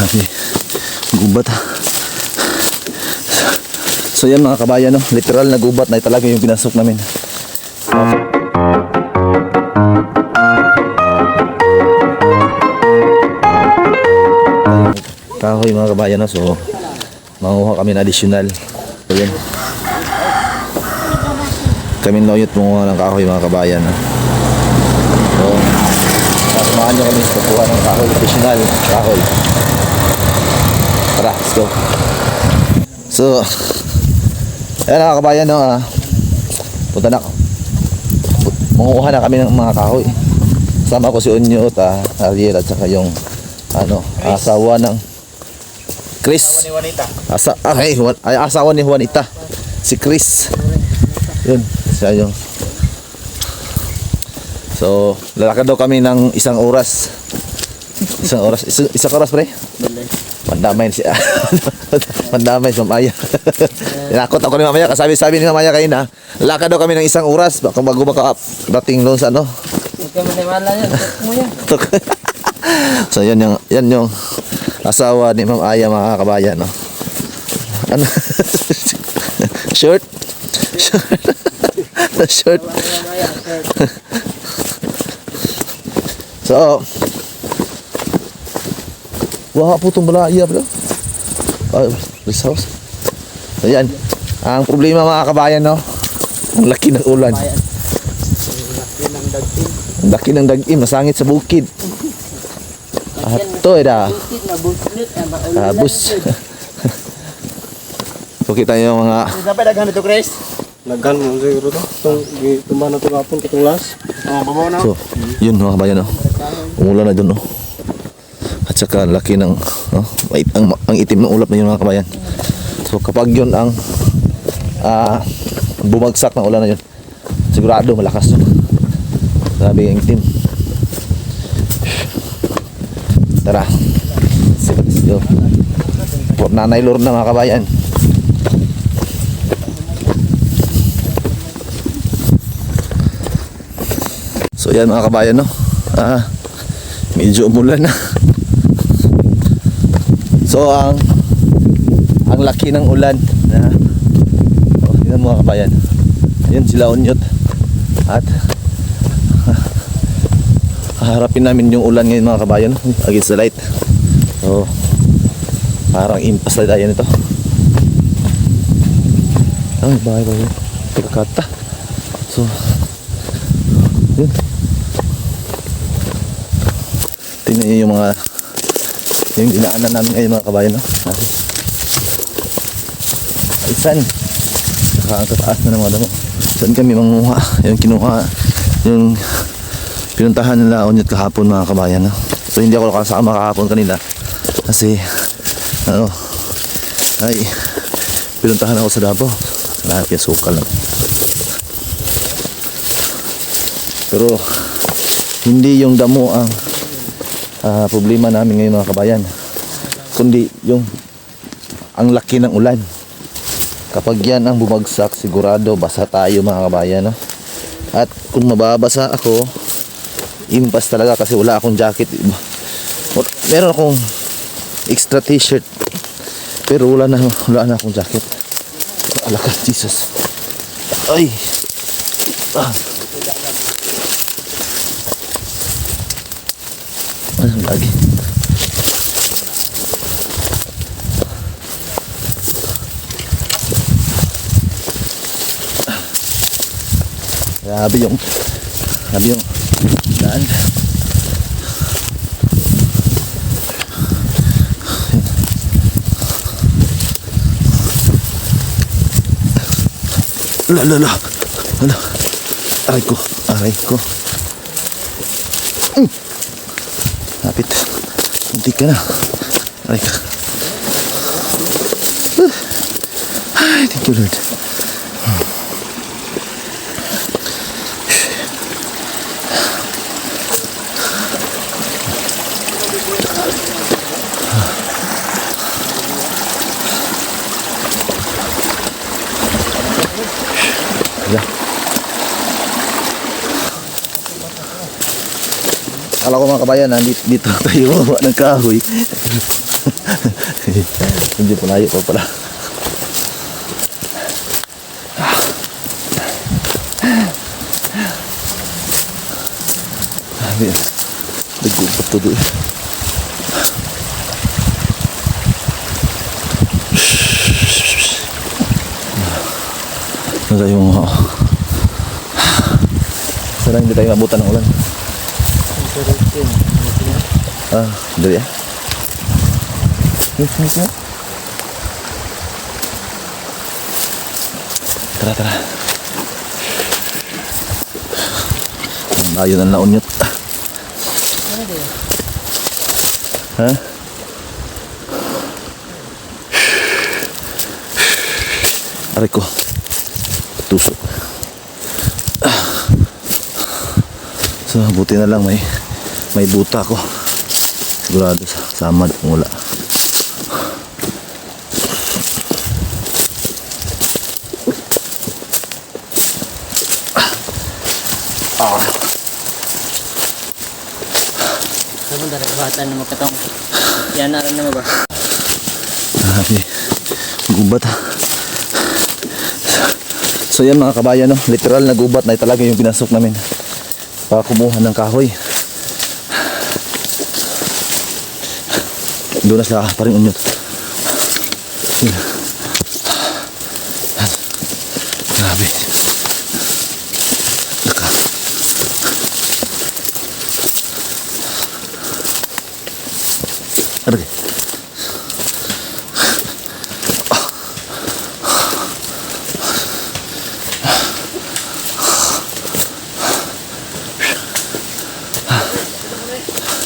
Grabe. Gubat ha. So yan mga kabayan, no? literal na gubat na talaga yung pinasok namin. Kahoy mga kabayan, no? so manguha kami ng additional. So yan. Kami noyot manguha ng kahoy mga kabayan. No? So, sasamahan nyo kami sa pagkuha ng kahoy, additional kahoy. Tara, let's go. So, ayan mga kabayan, no, ah, punta na. Mangukuha na kami ng mga kahoy. Sama ko si Unyo at ah, Ariel at saka yung ano, asawa ng Chris. Ni Juanita. Asa, ah, hey, Juan, ay, asawa ni Juanita. Si Chris. Yun, siya yung. So, lalakad daw kami ng isang oras. Isang oras, isang, isang oras pre? Mandamay siya. Mandamay si Mamaya. Tinakot ako ni Mamaya. Kasabi-sabi ni Mamaya kayo na, lakad daw kami ng isang oras. Baka bago baka dating doon sa ano. So yan yung yan yung asawa ni Ma'am Aya mga kabayan no. Ano? Short? Short. Short. So Wah po itong balaya bro. Ah, this house. Ayan. Ang problema mga kabayan no. Ang laki ng ulan. Ang laki ng dag-im. Nasangit sa bukid. Ato eh da. Bukit na bukit. Ah, bus. so kita yung mga Sampai daghan ito, Chris. Naghan mo siguro to. Itong tumba na itong hapon, itong last. Oh, babaw na. so yun mga kabayan no. Umulan na dun no. Saka laki ng no, ang, ang itim ng ulap na yun mga kabayan. So kapag yun ang ah, bumagsak ng ulan na yun, sigurado malakas yun. Grabe ang itim. Tara. Go. Po, nanay Lorna mga kabayan. So yan mga kabayan no. Ah, medyo umulan na. So ang ang laki ng ulan na oh, yun mga kabayan. Yan sila unyot. At haharapin namin yung ulan ngayon mga kabayan against the light. So parang impas na tayo nito. Ay, bahay bahay. Pagkakata. So, yun. Tingnan niyo yung mga yung dinaanan namin ngayon mga kabayan. No? Isan. Saka ang tataas na ng mga damo. Saan kami manguha? Yung kinuha. Yung pinuntahan nila unyot kahapon mga kabayan. No? So hindi ako nakasama kahapon kanila. Kasi ano ay pinuntahan ako sa Davao. Lahat yung sukal lang. Pero hindi yung damo ang ah, problema namin ngayon mga kabayan. Kundi yung ang laki ng ulan. Kapag yan ang bumagsak, sigurado basa tayo mga kabayan. No? At kung mababasa ako, impas talaga kasi wala akong jacket. Meron akong extra t-shirt. Pero wala na, wala na akong jacket. Alakas, Jesus. Ay! Ah. Ano lagi? Grabe yung Grabe yung daan. La la la. Ala. Aray ko. Aray ko. Mm. Lapit. Muntik ka na. Aray ka. Ay, thank you Lord. Mga kabayan, nandito dito tayo gumawa ng kahoy. Hindi pa layo pa pala. Sabi, nagubat to doon. Ano tayo mga... Sana hindi tayo mabutan ng ulan. Ah, dali ah. Yes, yes, yes. Tara, tara. Ang layo ng launyot. Ha? Aray ko. Tusok. So, buti na lang may may buta ako. Sigurado sa samad kung wala. Sabi dari bata na magkatong. Yan na rin naman ba? Grabe. Gubat ha. So yan mga kabayan no, literal na gubat na talaga yung pinasok namin para kumuha ng kahoy. Doon na sa paring unyot. Yun.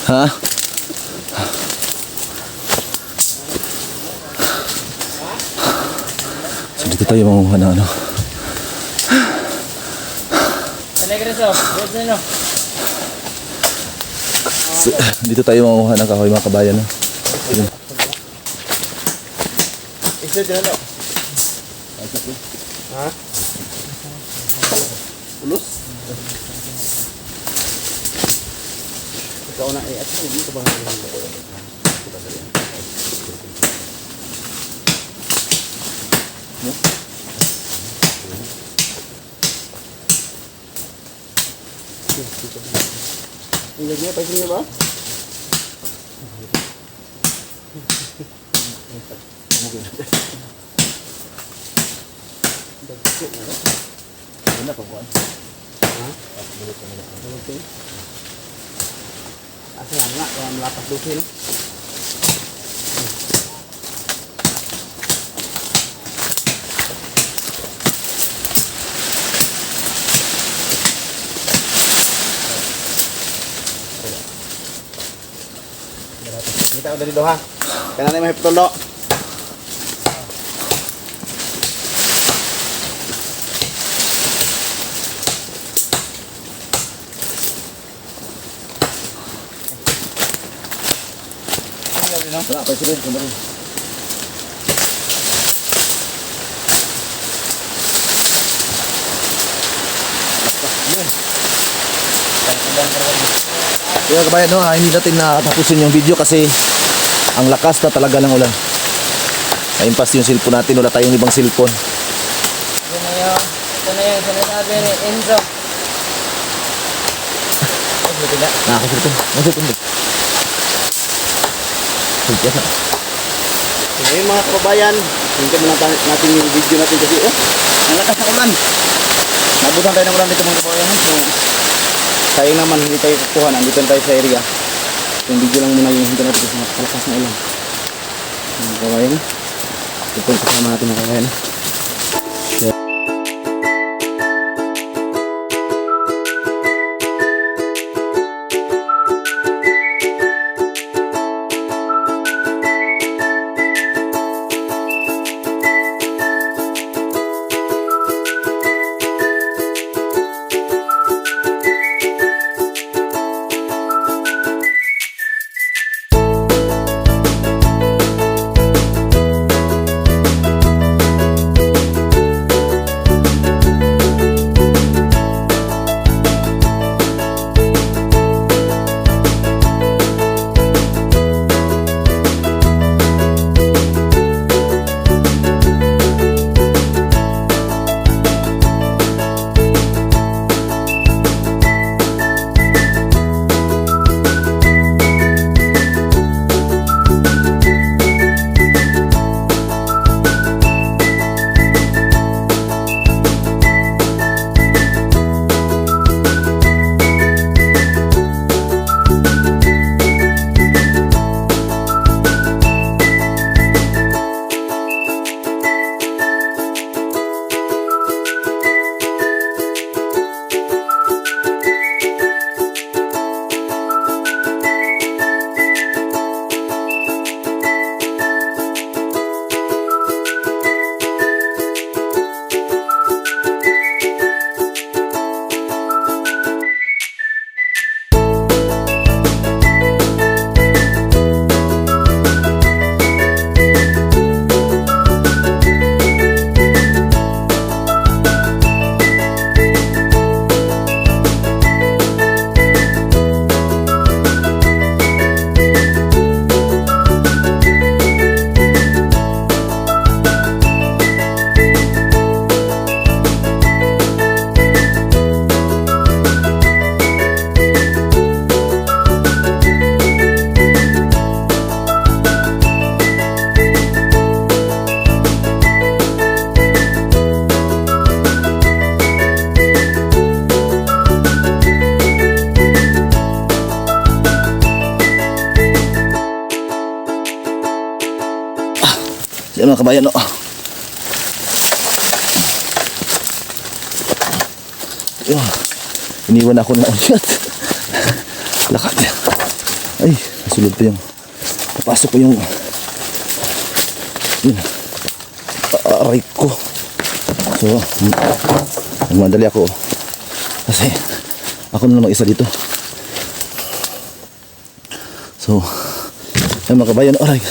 Ha? So dito tayo ng ano. Ano? So, dito tayo manguha ng kahoy mga kabayan. Isa dyan ano? Ha? Ikaw na eh. At hindi ka ba Ang gagawin pa niyo ba? Asa nga, kaya malapas dusin. Kita ko dali doha. Kana na may pitulo. Wala pa sila kemarin. Kaya kabayan no, hindi natin natapusin yung video kasi ang lakas na talaga ng ulan. Naimpas yung cellphone natin, wala tayong ibang cellphone. Ito na yun. Ito na yun. Sinasabi ni Enzo. Ay, buti na. Sige na. So, ngayon mga kababayan, hinggan mo natin, natin yung video natin kasi oh, ang lakas ng ulan. Nabutan tayo ng ulan dito mga kababayan. So, sayang naman hindi tayo kukuha, nandito na tayo sa area. Yung video lang muna yung hinggan natin kasi napakalakas ng ulan. Mga kababayan, ito yung kasama natin mga kababayan. Mga kabayan, no? Yun. Iniwan ako na shot. Lakat. Ay, nasulod pa yung napasok pa yung yun. Aray ko. So, nagmadali ako. Kasi, ako na lang isa dito. So, ay mga kabayan, aray.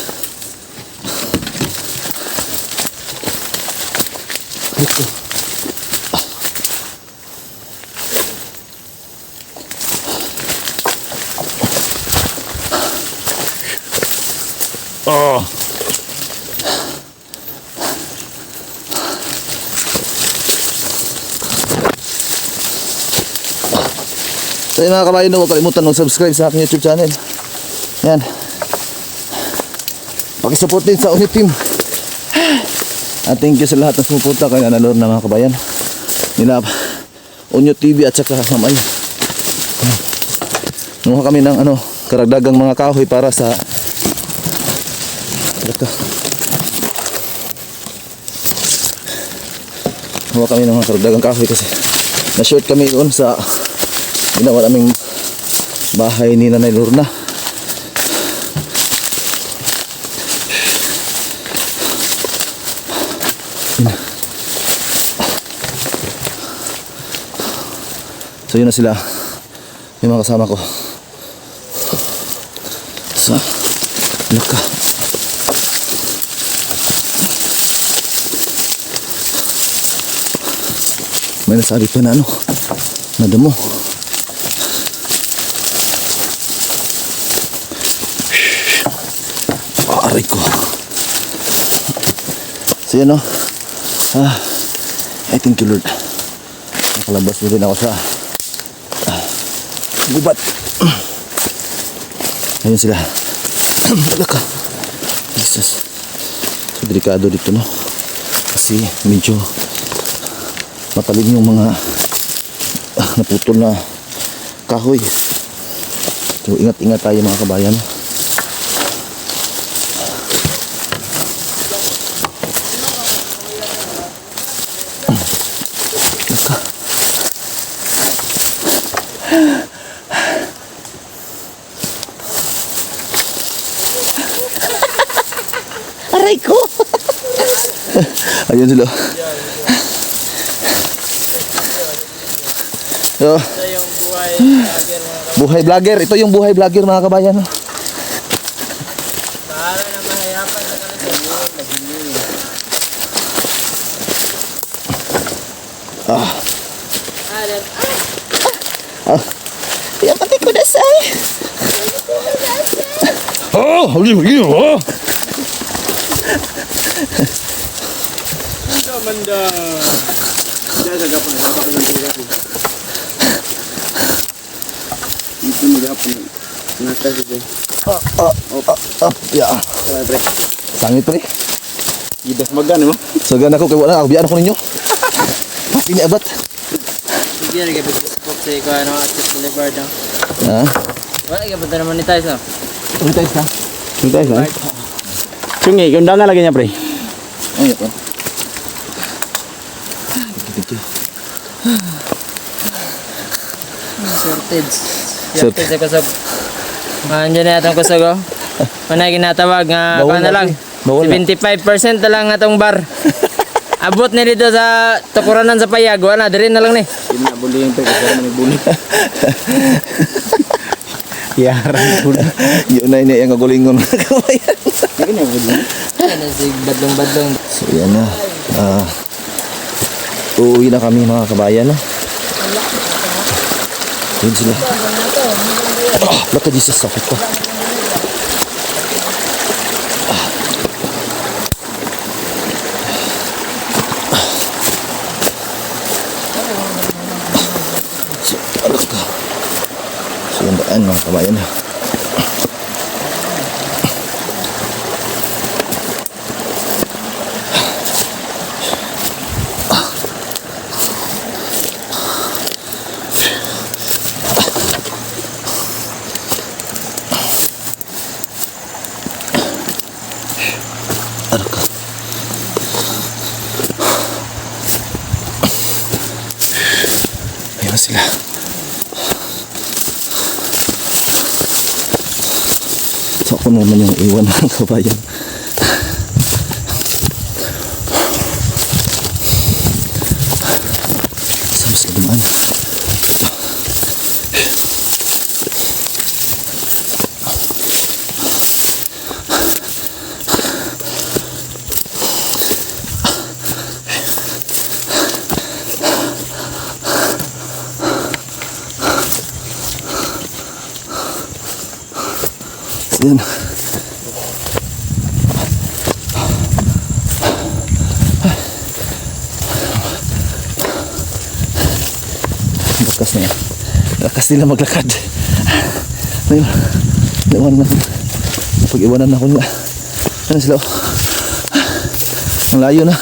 Ko. Oh. So yun mga kabayan, huwag kalimutan mag-subscribe sa aking YouTube channel. Yan. Pakisupport din sa Unit Team. At thank you sa lahat na sumupunta kay nanonood na mga kabayan. Nila Unyo TV at saka Mamay. Nuha kami ng ano, karagdagang mga kahoy para sa Teka. Nuha kami ng mga karagdagang kahoy kasi na-short kami doon sa ginawa naming bahay ni Nanay Lorna. So yun na sila yung mga kasama ko. Sa laka. May nasabi pa na ano, nadamo. Ah, aray ko. So yun no. Ah, I thank you Lord. Nakalabas na rin ako sa gubat. Ayun sila. Wala ka. Jesus. So, delikado dito no. Kasi medyo matalim yung mga ah, naputol na kahoy. So ingat-ingat tayo mga kabayan. Aray ko! Ayun sila. So, Ito yung buhay vlogger. Ito yung buhay vlogger mga kabayan. Para na mahayapan. Yun, naging Ah. Ah, Ah. Yan pati ko na say. Oh, huli huli oh. Manda. Diyan sa gapon, gapon ng gapon. Ito mo gapon. Nata dito. Ah, ah, ah, ah, ya. Tara, pre. Sangit pre. Gidas magan mo. So gana ko kay wala ako biyan ako ninyo. Mas kini abat. Sige, kapag Facebook sa ikaw, ano, Active Boulevard, no? Ha? Wala, kapag na monetize, no? Ulitais na. Guys, ha? Sungi, kung na lagi niya, pre. Oh, ya. Thank you. Sorted. Sort- Sorted sa kusog. Ah, Andiyan na itong kusog, oh. Manay ginatawag nga, Bawal kung na na, lang. Bawal na. 75% na lang atong bar. Abot ni dito sa tukuranan sa payag, wala, diri na lang ni. Hindi na bullying, pre. Kasi yung bullying. Yaran bullying. Yun na ini yang kagulingon mga kabayan. Hindi na. Ano si badlong-badlong. So yan na. Ah. Uuwi na kami mga kabayan. No? Yun sila. Ah, laka Jesus, sakit ko. So, alaka. So, yung daan mga kabayan. Alaka. na sila. So ako naman yung iwan ng kabayan. Bakas na yan. Lakas nila maglakad. Ayun. Iwanan na ako. Pag-iwanan na ako nila. Ano sila? Ang layo na.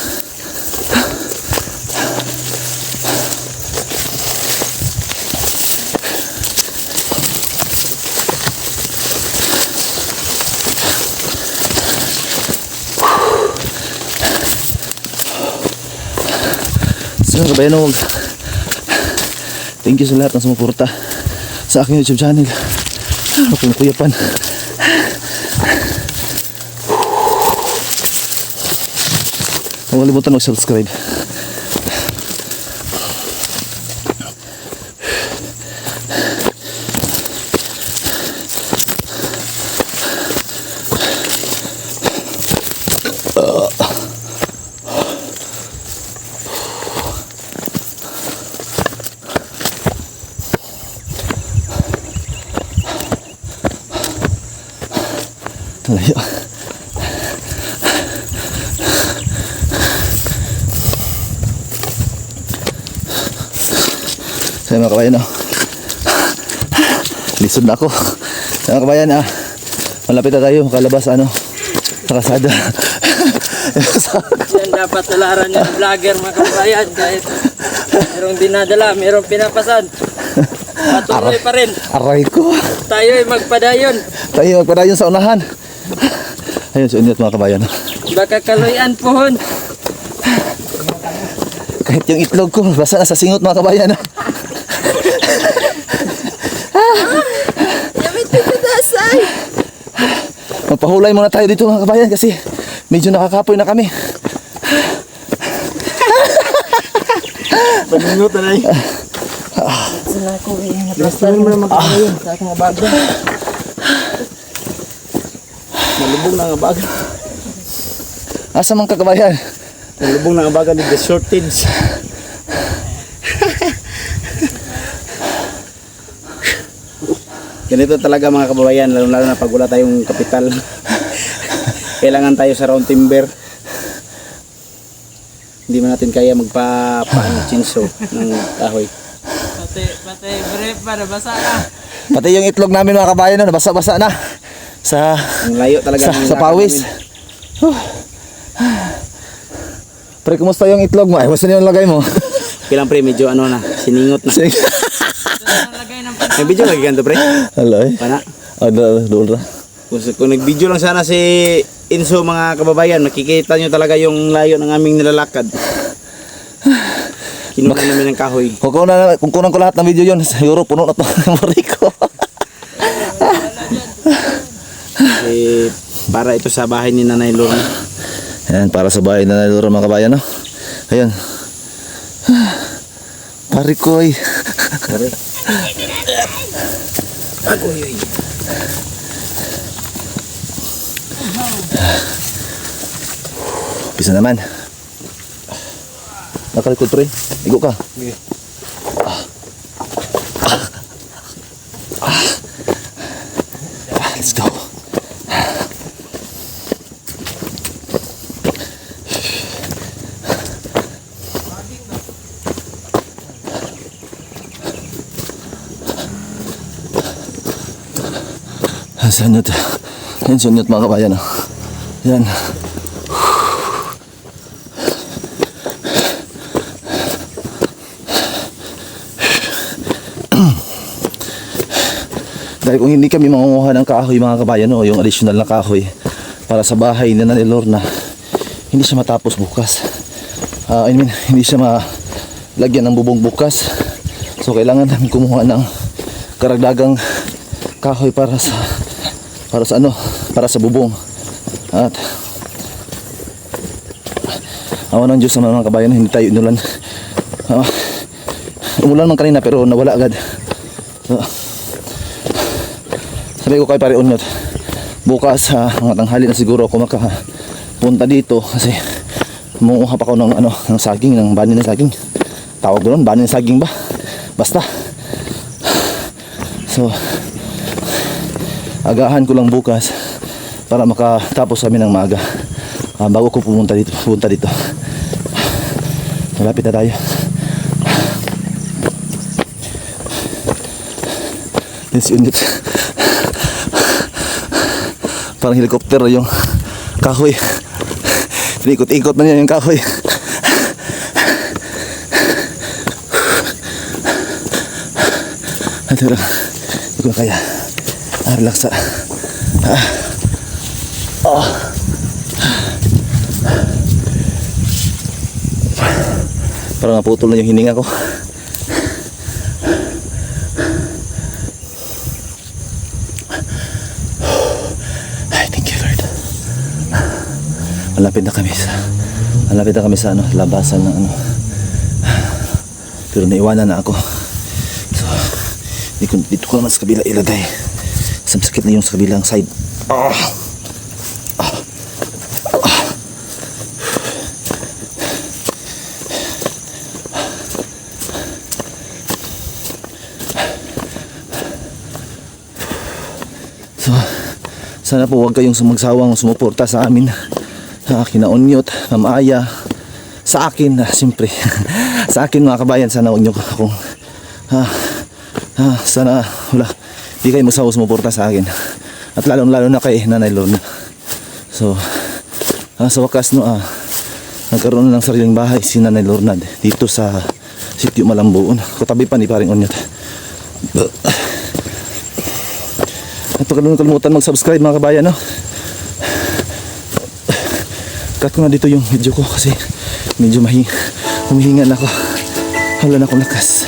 So, kabayan huwag. Thank you sa lahat ng sumuporta sa aking YouTube channel. Ako na kuyapan. Huwag kalimutan mag-subscribe. Layo. Saya mga kabayan, oh. Lisod na ako. Mga kabayan, ah. Malapit na tayo, kalabas, ano, sa kasada. Yan dapat tularan yung vlogger mga kabayan kahit merong dinadala, merong pinapasan. Patuloy pa rin. Aray ko. Tayo ay magpadayon. Tayo magpadayon sa unahan. Ayun, sa inyo mga kabayan. Baka kaluyan pohon. Kahit yung itlog ko, basa na sa singot mga kabayan. Magpahulay muna tayo dito mga kabayan kasi medyo nakakapoy na kami. Paningot na lang. Gusto mo naman magkakaroon sa aking bago. Nalubong na nga. Asa mga kabayan? Nalubong na nga baga ni the shortage. Ganito talaga mga kababayan, lalo lalo na pag wala tayong kapital. Kailangan tayo sa round timber. Hindi man natin kaya magpa paano chinso ng kahoy. Pati, pati, brief pa, nabasa na. Pati yung itlog namin mga kabayan, no, nabasa-basa na. Sa Ang layo talaga sa, sa pawis. Huh. Pre, kumusta yung itlog mo? Ay, basta yung lagay mo. Kailang pre, medyo ano na, siningot na. Ng May video lagi ganito pre? Hello. eh. Pana. Ano, doon ra. Kung, nag-video lang sana si Inso mga kababayan, makikita nyo talaga yung layo ng aming nilalakad. Kinuha namin ng kahoy. Kung kunan, kung kunan ko lahat ng video yun, siguro puno na to ang memory ko. Eh, para ito sa bahay ni Nanay Lorna. Ayan, para sa bahay na naluro mga kabayan, no? Ayan. Pare ko ay. Pare. Agoy, oy. Pisa naman. Nakalikod pre. Igo ka. Sige. Sanyot. Yan, sanyot mga kabayan. Oh. Yan. Dahil kung hindi kami mangunguha ng kahoy mga kabayan, no, yung additional na kahoy para sa bahay na ni Lorna, hindi siya matapos bukas. Ah, I mean, hindi siya malagyan ng bubong bukas. So kailangan namin kumuha ng karagdagang kahoy para sa para sa ano para sa bubong. At awa ng Diyos sa mga kabayan, hindi tayo inulan. Ah, umulan man kanina pero nawala agad. So, sabi ko kay pare Unyot, bukas ha, mga tanghali na siguro ako makapunta dito kasi Munguha pa ako ng ano, ng saging, ng bani ng saging. Tawag doon, bani ng saging ba? Basta. So, agahan ko lang bukas para makatapos kami ng maga. Ah, bago ko pumunta dito, pumunta dito. Malapit na tayo. This unit. Parang helicopter yung kahoy. Ikot-ikot na niya yung kahoy. Ito lang. Hindi ko kaya. Ah, relax ah. Ah. Oh. Parang naputol na yung hininga ko. Ay, thank you Lord. Malapit na kami sa malapit na kami sa ano, labasan ng ano. Pero naiwanan na ako. So, dito, ko naman sa kabila ilagay. Sakit na yung sa kabilang side. Ah! Ah! Ah! So, sana po huwag kayong sumagsawang sumuporta sa amin. Sa akin na Onyot, Ma'am Aya, sa akin na siyempre. sa akin mga kabayan, sana huwag niyo akong ha, ha, sana wala, di kayo magsawa sumuporta sa akin. At lalong lalo na kay Nanay Lorna. So, ah, sa wakas no, ah, nagkaroon na ng sariling bahay si Nanay Lorna dito sa sitio Malambuon. Katabi pa ni paring Onyot. At huwag kalimutan kalimutan mag-subscribe mga kabayan, no? Cut ko na dito yung video ko kasi medyo mahi humihinga na ako. Wala na akong lakas.